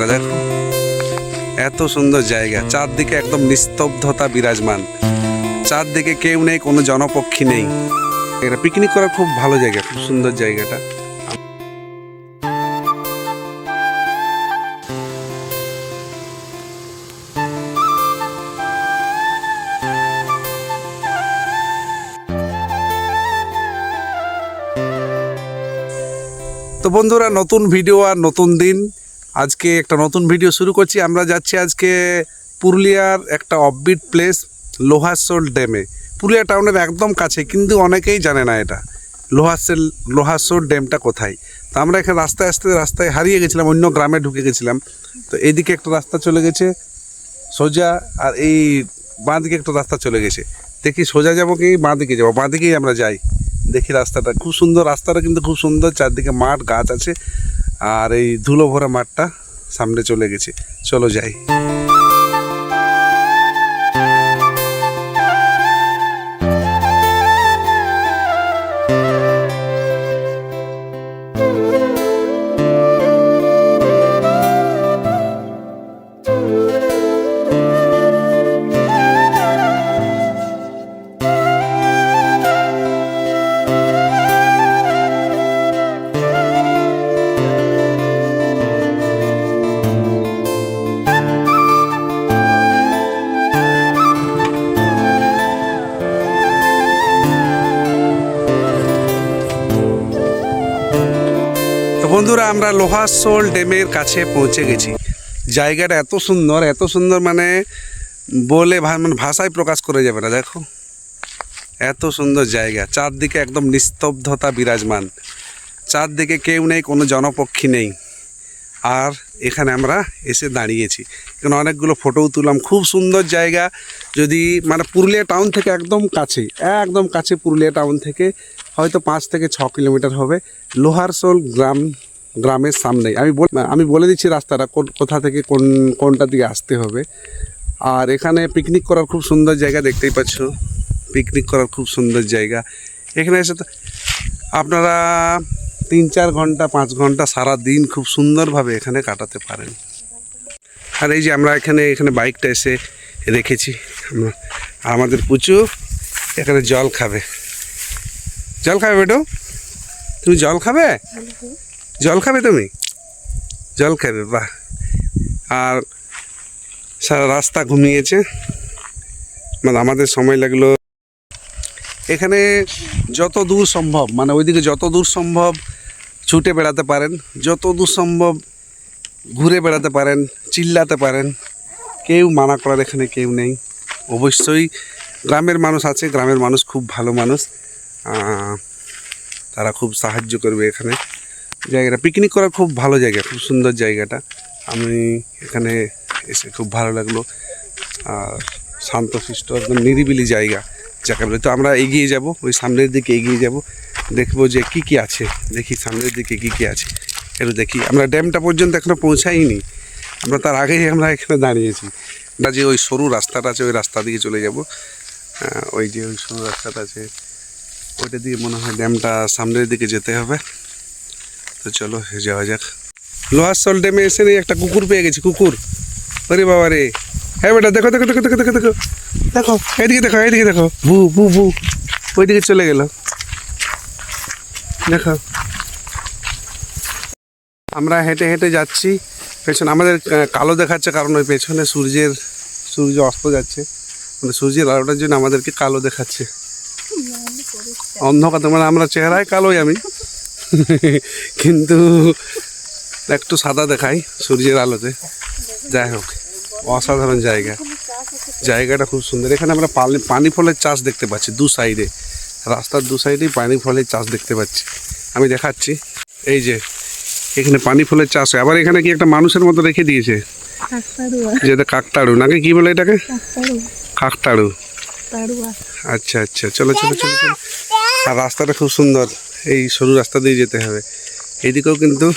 জায়গাটা দেখো। এত সুন্দর জায়গা, চারদিকে একদম নিস্তব্ধতা বিরাজমান। চারদিকে কেউ নেই, কোনো জনপক্ষী নেই। এটা পিকনিক করার খুব ভালো জায়গা, খুব সুন্দর জায়গাটা। তো বন্ধুরা, নতুন ভিডিও আর নতুন দিন। আজকে একটা নতুন ভিডিও শুরু করছি। আমরা যাচ্ছি আজকে পুরুলিয়ার একটা অফবিট প্লেস লোহাসোল ড্যামে পুরুলিয়া টাউনের একদম কাছে, কিন্তু অনেকেই জানে না এটা। লোহাসেল লোহাসোল ড্যামটা কোথায়? তো আমরা এখানে রাস্তায় আসতে, রাস্তায় হারিয়ে গেছিলাম, অন্য গ্রামে ঢুকে গেছিলাম। তো এইদিকে একটা রাস্তা চলে গেছে, সোজা, আর এই বাঁ দিকে একটা রাস্তা চলে গেছে। দেখি সোজা যাব কি বাঁ দিকে যাব? বাঁ দিকেই আমরা যাই। দেখি রাস্তাটা। খুব সুন্দর রাস্তাটা, কিন্তু খুব সুন্দর। চারদিকে মাঠ, গাছ আছে। আর এই ধুলো ভরা মাঠটা সামনে চলে গেছে। চলো যাই। বন্ধুরা, আমরা লোহাসোল ড্যামের কাছে পৌঁছে গেছি। জায়গাটা এত সুন্দর এত সুন্দর মানে বলে মানে ভাষায় প্রকাশ করে যাবে না, দেখো। এত সুন্দর জায়গা, চারদিকে একদম নিস্তব্ধতা বিরাজমান। চারদিকে কেউ নেই, কোনো জনপক্ষী নেই। আর এখানে আমরা এসে দাঁড়িয়েছি। এখানে অনেকগুলো ফটোও তুললাম, খুব সুন্দর জায়গা। যদি মানে পুরুলিয়া টাউন থেকে একদম কাছে একদম কাছে পুরুলিয়া টাউন থেকে, হয়তো পাঁচ থেকে ছ কিলোমিটার হবে। লোহারসোল গ্রাম গ্রামের সামনেই। আমি আমি বলে দিচ্ছি রাস্তাটা, কোন কোথা থেকে কোন কোনটা দিকে আসতে হবে। আর এখানে পিকনিক করার খুব সুন্দর জায়গা দেখতেই পাচ্ছ। পিকনিক করার খুব সুন্দর জায়গা। এখানে এসে তো আপনারা তিন চার ঘণ্টা, পাঁচ ঘণ্টা সারা দিন খুব সুন্দরভাবে এখানে কাটাতে পারেন। আর এই যে আমরা এখানে এখানে বাইকটা এসে রেখেছি। আমাদের পুচু এখানে জল খাবে। জল খাবে বেটো? তুমি জল খাবে। জল খাবে তুমি? জল খাবে, বাহ। আর সারা রাস্তা ঘুমিয়েছে। মানে আমাদের সময় লাগল। এখানে যত দূর সম্ভব মানে ওইদিকে যত দূর সম্ভব ছুটে বেড়াতে পারেন, যত দূর সম্ভব ঘুরে বেড়াতে পারেন, চিল্লাতে পারেন, কেউ মানা করার এখানে কেউ নেই। অবশ্যই গ্রামের মানুষ আছে, গ্রামের মানুষ খুব ভালো মানুষ। তারা খুব সাহায্য করবে এখানে। জায়গাটা। পিকনিক করার খুব ভালো জায়গা, খুব সুন্দর জায়গাটা। আমি এখানে এসে খুব ভালো লাগল। আর শান্তশিষ্ট, একদম নিরিবিলি জায়গা। যাকে বলে তো আমরা এগিয়ে যাব, ওই সামনের দিকে এগিয়ে যাব। দেখব যে কি কি আছে। দেখি সামনের দিকে কি কি আছে। একটু দেখি। আমরা ড্যামটা পর্যন্ত এখনও পৌঁছাইনি। আমরা তার আগেই আমরা এখানে দাঁড়িয়েছি। না যে ওই সরু রাস্তাটা আছে, ওই রাস্তা দিয়ে চলে যাব। ওই যে ওই সরু রাস্তাটা আছে, ওইটা দিয়ে মনে হয় ড্যামটা সামনের দিকে যেতে হবে। তো চলো যাওয়া যাক। লোহার সল ড্যামে এসে নিয়ে একটা কুকুর পেয়ে গেছি, কুকুর। আরে বাবা রে। হ্যাঁ বেটা, দেখো দেখো দেখো দেখো দেখো দেখো। দেখো এদিকে দেখো এদিকে দেখো। ভু ভু ভু। ওইদিকে চলে গেল। দেখো। আমরা হেঁটে হেঁটে যাচ্ছি। পেছনে, আমাদের কালো দেখাচ্ছে কারণ ওই পেছনে সূর্যের, সূর্য অস্ত যাচ্ছে। মানে সূর্যের আলোটার জন্য আমাদেরকে কালো দেখাচ্ছে। অন্ধকার মানে আমরা চেহারায় কালোই আমি। কিন্তু একটু সাদা দেখাই সূর্যের আলোতে। যাই হোক অসাধারণ জায়গা। জায়গাটা খুব সুন্দর। এখানে আমরা পানি পানি ফলের চাষ দেখতে পাচ্ছি দু সাইডে। রাস্তার দু সাইডেই পানি ফলের চাষ দেখতে পাচ্ছি। আমি দেখাচ্ছি। এই যে এখানে পানি ফলের চাষ হয়। আবার এখানে কি একটা মানুষের মতো রেখে দিয়েছে? যেটা কাকতাড়ু নাকি কি বলে এটাকে? কাকতাড়ু। আচ্ছা আচ্ছা চলো চলো চলো চলো। আর রাস্তাটা খুব সুন্দর। এই সরু রাস্তা দিয়ে যেতে হবে। এইদিকেও কিন্তু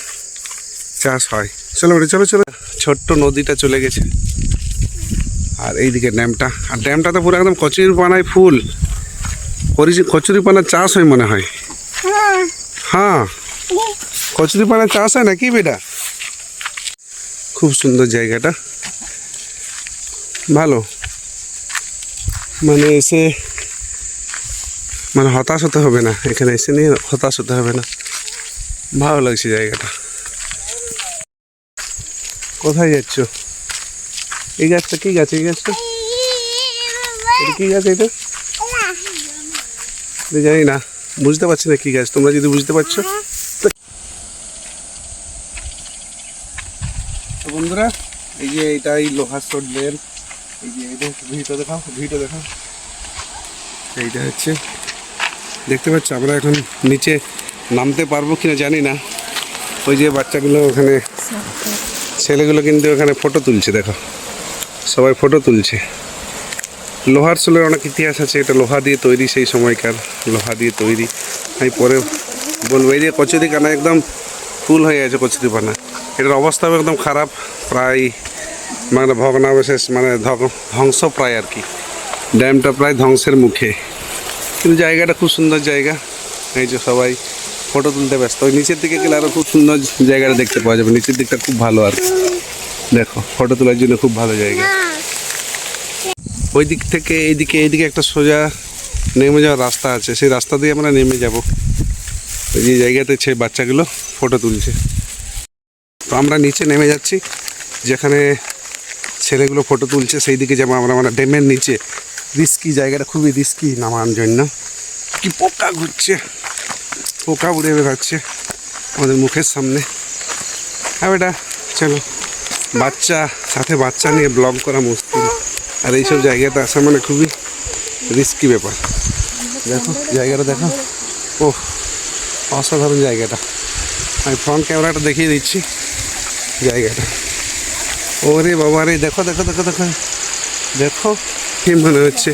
চাষ হয়। চলো বেটা, চলো চলো। ছোট্ট নদীটা চলে গেছে। আর এইদিকে ড্যামটা। আর ড্যামটা তো পুরো একদম কচুরি পানায় ফুল। করি- কচুরি পানার চাষ হয় মনে হয়। হ্যাঁ। কচুরি পানার চাষ হয় না কি বেটা? খুব সুন্দর জায়গাটা। ভালো। মানে এসে মানে হতাশ হতে হবে না। এখানে এসে নিয়ে হতাশ হতে হবে না। ভালো লাগছে জায়গাটা। কোথায় যাচ্ছ? এই গাছটা কি গাছ? এই গাছটা? কি গাছ এটা? জানি না। বুঝতে পারছি না কি গাছ। তোমরা যদি বুঝতে পারছ। বন্ধুরা, এই যে এটা এই লোহার সোডলের এই যে এটা ভিডিও দেখাও ভিডিও দেখাও। এইটা হচ্ছে দেখতে পাচ্ছ, আমরা এখন নিচে নামতে পারব কিনা জানি না। ওই যে বাচ্চাগুলো ওখানে, ছেলেগুলো কিন্তু ওখানে ফটো তুলছে, দেখো। সবাই ফটো তুলছে। লোহার সোলের অনেক ইতিহাস আছে, এটা লোহা দিয়ে তৈরি, সেই সময়কার লোহা দিয়ে তৈরি। আমি পরে বলব, এই যে কচুরি কানা একদম ফুল হয়ে গেছে কচুরি পানা। এটার অবস্থাও একদম খারাপ, প্রায় মানে ভগ্নাবশেষ মানে ধ্বংস প্রায় আর কি। ড্যামটা প্রায় ধ্বংসের মুখে। কিন্তু জায়গাটা খুব সুন্দর জায়গা। এই যে সবাই ফটো তুলতে ব্যস্ত। ওই নিচের দিকে গেলে আরও খুব সুন্দর জায়গাটা দেখতে পাওয়া যাবে। নিচের দিকটা খুব ভালো আর দেখো ফটো তোলার জন্য খুব ভালো জায়গা। ওই দিক থেকে এইদিকে এইদিকে একটা সোজা নেমে যাওয়ার রাস্তা আছে। সেই রাস্তা দিয়ে আমরা নেমে যাব। ওই যে জায়গাতে ছে বাচ্চাগুলো ফটো তুলছে। তো আমরা নিচে নেমে যাচ্ছি। যেখানে ছেলেগুলো ফটো তুলছে সেই দিকে যাব আমরা মানে ড্যামের নিচে রিস্কি জায়গাটা খুবই রিস্কি নামার জন্য। কি পোকা ঘুরছে। পোকা উড়ে বেড়াচ্ছে আমাদের মুখের সামনে। হ্যাঁ বেটা, চলো। বাচ্চা, সাথে বাচ্চা নিয়ে ব্লগ করা মুশকিল আর এইসব জায়গাতে আসা মানে খুবই রিস্কি ব্যাপার। দেখো, জায়গাটা দেখো। ও অসাধারণ জায়গাটা। আমি ফ্রন্ট ক্যামেরাটা দেখিয়ে দিচ্ছি। জায়গাটা। ওরে বাবা রে দেখো দেখো দেখো দেখো। দেখো। কি মনে হচ্ছে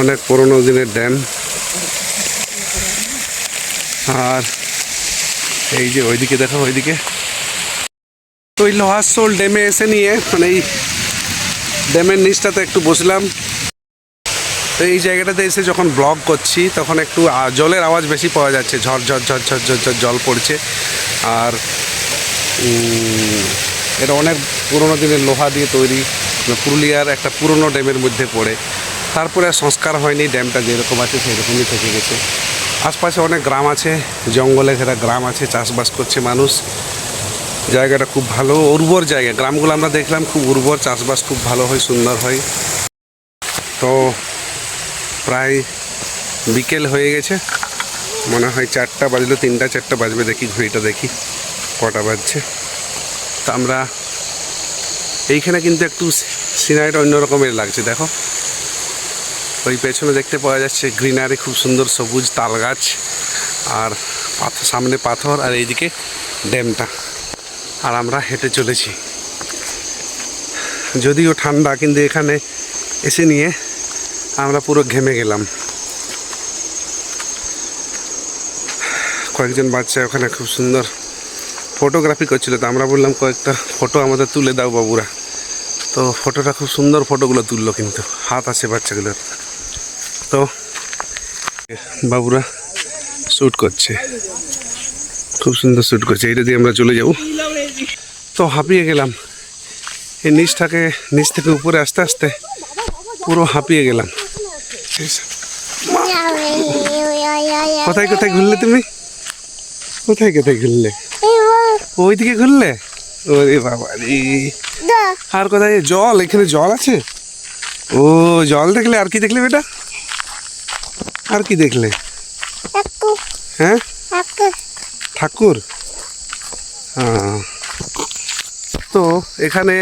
অনেক পুরোনো দিনের ড্যাম। আর এই যে ওইদিকে দেখো ওইদিকে। ওই লোহার সোল ড্যামে এসে নিয়ে মানে এই ড্যামের নিচটাতে একটু বসলাম। তো এই জায়গাটাতে এসে যখন ব্লগ করছি, তখন একটু জলের আওয়াজ বেশি পাওয়া যাচ্ছে। ঝড় ঝড় ঝড় ঝড় ঝড় জল পড়ছে। আর এটা অনেক পুরোনো দিনের লোহা দিয়ে তৈরি। পুরুলিয়ার একটা পুরনো ড্যামের মধ্যে পড়ে। তারপরে আর সংস্কার হয়নি, ড্যামটা যেরকম আছে সেরকমই থেকে গেছে। আশপাশে অনেক গ্রাম আছে, জঙ্গলে ঘেরা গ্রাম আছে, চাষবাস করছে মানুষ। জায়গাটা খুব ভালো, উর্বর জায়গা। গ্রামগুলো আমরা দেখলাম খুব উর্বর, চাষবাস খুব ভালো হয়, সুন্দর হয়। তো প্রায় বিকেল হয়ে গেছে। মনে হয় চারটা বাজলো, তিনটা, চারটা বাজবে দেখি, ঘড়িটা দেখি, কটা বাজছে। তো আমরা এইখানে কিন্তু একটু সিনারিটা অন্য রকমের লাগছে, দেখো। ওই পেছনে দেখতে পাওয়া যাচ্ছে গ্রিনারি খুব সুন্দর সবুজ তাল গাছ আর পাথর সামনে পাথর আর এইদিকে ড্যামটা। আর আমরা হেঁটে চলেছি। যদিও ঠান্ডা, কিন্তু এখানে এসে নিয়ে আমরা পুরো ঘেমে গেলাম। কয়েকজন বাচ্চা ওখানে খুব সুন্দর ফটোগ্রাফি করছিল, তো আমরা বললাম কয়েকটা ফটো আমাদের তুলে দাও বাবুরা। তো ফটোটা খুব সুন্দর ফটোগুলো তুললো কিন্তু হাত আছে বাচ্চাগুলোর। তো বাবুরা শ্যুট করছে। খুব সুন্দর শ্যুট করছে এটা দিয়ে আমরা চলে যাব। তো হাঁপিয়ে গেলাম। এই নিচটাকে নিচ থেকে উপরে আস্তে আস্তে পুরো হাঁপিয়ে গেলাম। কোথায় কোথায় ঘুরলে তুমি? কোথায় কোথায় ঘুরলে? ওইদিকে ঘুরলে? ওরে বাবা রে আর কোথায়? জল? এখানে জল আছে? ও জল দেখলে আর কি দেখলে বেটা? আর কি দেখলে? হ্যাঁ? ঠাকুর। তো এখানে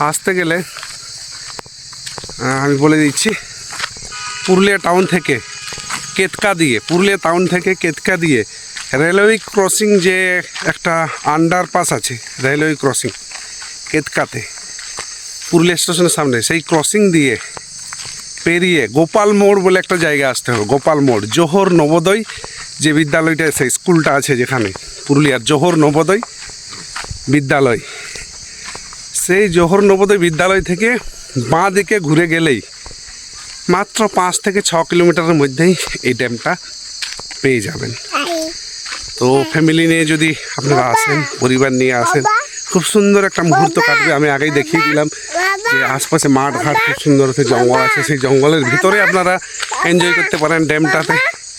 আসতে গেলে আমি বলে দিচ্ছি পুরুলিয়া টাউন থেকে কেতকা দিয়ে পুরুলিয়া টাউন থেকে কেতকা দিয়ে রেলওয়ে ক্রসিং যে একটা আন্ডারপাস আছে রেলওয়ে ক্রসিং কেতকাতে পুরুলিয়া স্টেশনের সামনে সেই ক্রসিং দিয়ে পেরিয়ে গোপাল মোড় বলে একটা জায়গা আসতে হবে গোপাল মোড় জোহর নবোদয় যে বিদ্যালয়টা সেই স্কুলটা আছে যেখানে পুরুলিয়ার জোহর নবোদয় বিদ্যালয়। সেই জোহর নবোদয় বিদ্যালয় থেকে বাঁ দিকে ঘুরে গেলেই মাত্র পাঁচ থেকে ছ কিলোমিটারের মধ্যেই এই ড্যামটা পেয়ে যাবেন। তো ফ্যামিলি নিয়ে যদি আপনারা আসেন পরিবার নিয়ে আসেন খুব সুন্দর একটা মুহূর্ত কাটবে আমি আগেই দেখিয়ে দিলাম যে আশপাশে মাঠ ঘাট খুব সুন্দর আছে জঙ্গল আছে সেই জঙ্গলের ভিতরে আপনারা এনজয় করতে পারেন ড্যামটাতে।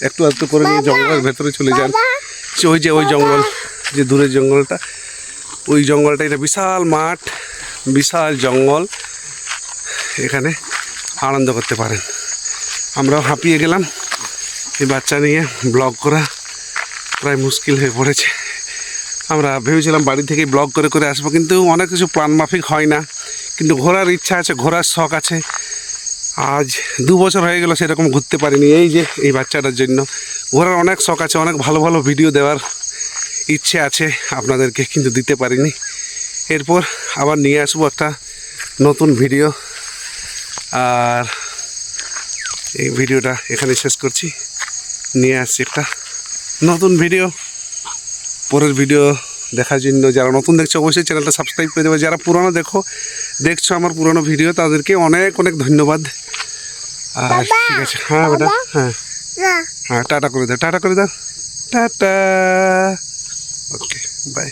একটু একটু করে নিয়ে জঙ্গলের ভেতরে চলে যান। যে ওই যে ওই জঙ্গল যে দূরের জঙ্গলটা ওই জঙ্গলটা এটা বিশাল মাঠ বিশাল জঙ্গল। এখানে আনন্দ করতে পারেন। আমরাও হাঁপিয়ে গেলাম। এই বাচ্চা নিয়ে ব্লগ করা প্রায় মুশকিল হয়ে পড়েছে। আমরা ভেবেছিলাম বাড়ি থেকে ব্লগ করে করে আসব, কিন্তু অনেক কিছু প্ল্যান মাফিক হয় না। কিন্তু ঘোরার ইচ্ছা আছে, ঘোরার শখ আছে। আজ দু বছর হয়ে গেল সেরকম ঘুরতে পারিনি, এই যে এই বাচ্চাটার জন্য। ঘোরার অনেক শখ আছে, অনেক ভালো ভালো ভিডিও দেওয়ার ইচ্ছে আছে, আপনাদেরকে কিন্তু দিতে পারিনি। এরপর আবার নিয়ে আসব একটা নতুন ভিডিও আর এই ভিডিওটা এখানে শেষ করছি। নিয়ে আসছি একটা নতুন ভিডিও পরের ভিডিও দেখার জন্য যারা নতুন দেখছ অবশ্যই চ্যানেলটা সাবস্ক্রাইব করে দেবে। যারা পুরনো দেখো দেখছ আমার পুরনো ভিডিও তাদেরকে অনেক অনেক ধন্যবাদ। আর ঠিক আছে। হ্যাঁ বেটা হ্যাঁ। হ্যাঁ টাটা করে দাও টাটা করে দাও টাটা। Okay bye